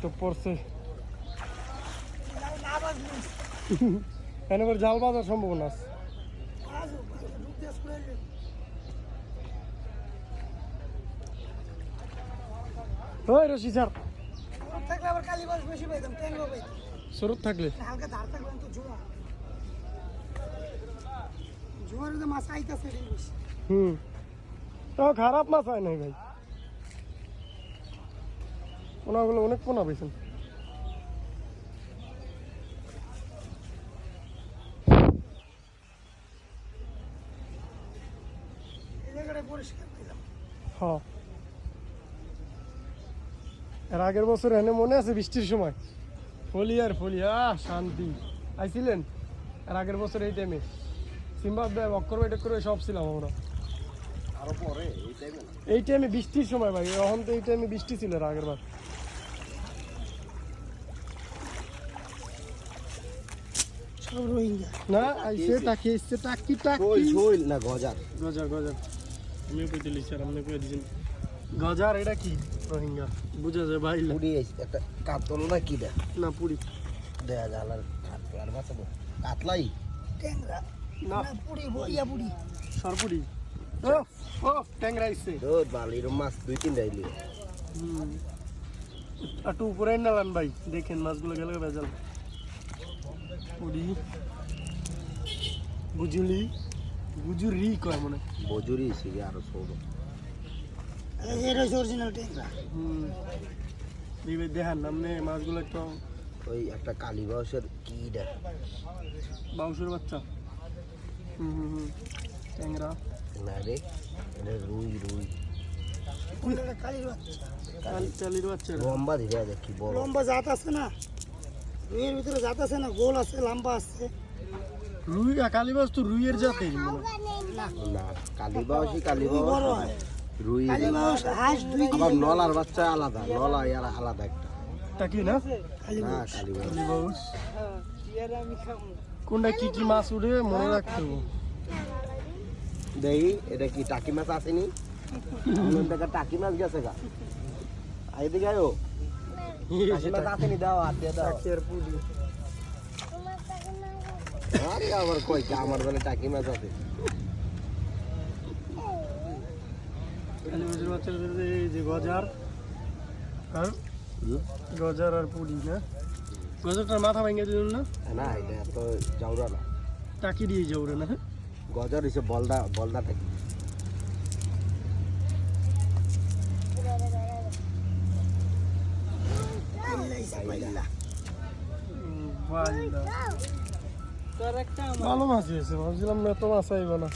তো পড়ছে। করে জাল বাঁধার সম্ভাবনা আছে। ওই রশি স্যার থাকলে থাকলে। হালকা ধার থাকলে তো জোয়ার জোয়ারে মাছ আইতাছে হুম। তো খারাপ মাছ হয় নাই ভাই। পোনাগুলো অনেক পোনা পেয়েছেন আগের বছর এনে মনে আছে বৃষ্টির সময়? ফলি আর ফলি আহ, শান্তি। আইছিলেন? এর আগের বছর এই টাইমে সিম্বাববে অক্ষর বাইট করে সব ছিলাম আমরা। আরও এই টাইমে বৃষ্টির সময় ভাই এখন তো এই টাইমে বৃষ্টি ছিল আগের বার রোহিঙ্গা। না আইসে শৈল না গজার। গজার গজার। আমিও কইতে লিখছি আর আপনি কই দিছেন। গজার এটা কি? রোহিঙ্গা। বুঝা যায় ভাই। পুরি একটা কাতল না কি না পুরি। দেয়া যায় আর কাতলার বাঁচাবো। কাতলাই? ট্যাংরা। না না পুরি পুরি। সরপুরি। ও ও ট্যাংরা আইসে রোদ বালির মাছ দুই তিন ডাইলি হুম একটু উপরে নালান ভাই দেখেন মাছগুলো গেলে ভেজাল পুরি বুঝুলি বুঝুরি কয় মনে বজুরি সিগে আরও সব এটা অরিজিনাল ট্যাংরা হুম দিবে নামনে মাছগুলো একটু ওই একটা কালী বাউসের কি দেখ বাউসের বাচ্চা হুম হুম হুম ট্যাংরা। না রে এটা রুই রুই। কোনটা কালির বাচ্চা লম্বা ধীরে দেখ বড়? লম্বা জাত আছে না? রুইয়ের ভিতরে জাত আছে না? গোল আছে লম্বা আছে। রুই কালীবাস তো রুইয়ের জাতে না বড় হয়। রুই হাঁস দুই আবার নলার বাচ্চা আলাদা। নলা আর আলাদা একটা। তা কি না? কালীবাস। কোনটা কি কি মাছ উঠে মনে রাখতে হবে? দেখি এটা কি টাকি মাছ আসেনি? অনেক টাকা টাকি মাছ গেছে গা। এদিকে আয়ো। টাকি মাছ আসেনি দাও হাত দিয়ে দাও আর আরে আবার কই আমার বলে টাকি মাছ আছে? যে গজার। আর গজার আর পুরি না? গজারটার মাথা ভেঙে দিল না? না এটা তো জাউরা না। টাকি দিয়ে যাও রে না গজর হইছে বলদা বলদা টাকি ভালো মাছ হয়েছে ভাবছিলাম না মাছ আইব না।